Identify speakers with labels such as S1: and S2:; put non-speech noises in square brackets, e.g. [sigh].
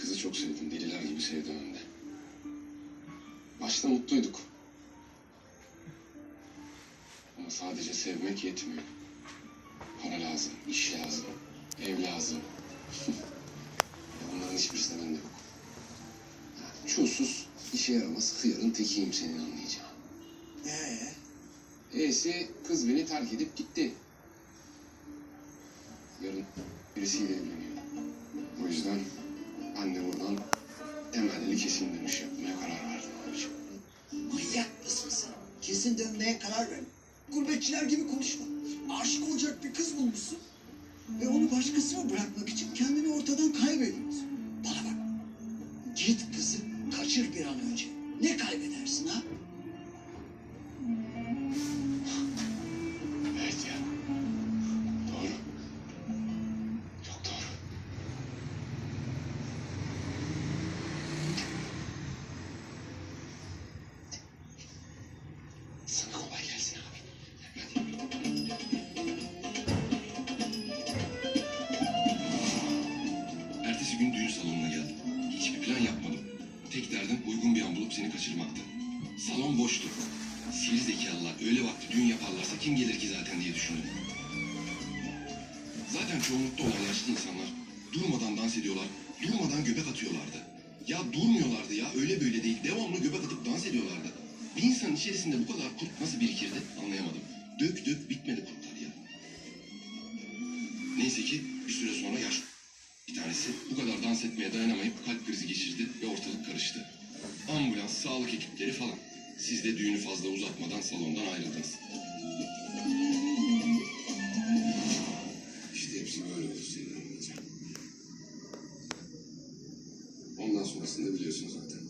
S1: Kızı çok sevdim. Deliler gibi sevdim hem de. Başta mutluyduk. Ama sadece sevmek yetmiyor. Para lazım, iş lazım, ev lazım. [laughs] Bunların hiçbirisi de bende yok. Yani çulsuz, işe yaramaz hıyarın tekiyim senin anlayacağın.
S2: Ee,
S1: E'si kız beni terk edip gitti. Yarın birisiyle evleniyor. O yüzden temelli kesin dönüş yapmaya karar verdim abiciğim.
S2: manyak mısın sen? Kesin dönmeye karar ver. Gurbetçiler gibi konuşma. Aşık olacak bir kız bulmuşsun. Ve onu başkasına bırakmak için kendini ortadan kaybediyorsun. Bana bak. Git kızı kaçır bir an önce. Ne kaybedersin
S3: Tek derdim uygun bir an bulup seni kaçırmaktı. Salon boştu. Sivri zekalılar öyle vakti düğün yaparlarsa kim gelir ki zaten diye düşündüm. Zaten çoğunlukta olan yaşlı insanlar durmadan dans ediyorlar, durmadan göbek atıyorlardı. Ya durmuyorlardı ya öyle böyle değil. Devamlı göbek atıp dans ediyorlardı. Bir insanın içerisinde bu kadar kurt nasıl birikirdi anlayamadım. Dök dök bitmedi kurtlar ya. Neyse ki bir süre sonra yaş tanesi bu kadar dans etmeye dayanamayıp kalp krizi geçirdi ve ortalık karıştı. Ambulans, sağlık ekipleri falan. Siz de düğünü fazla uzatmadan salondan ayrıldınız.
S1: İşte hepsi böyle olur anlayacağın. Ondan sonrasını da biliyorsun zaten.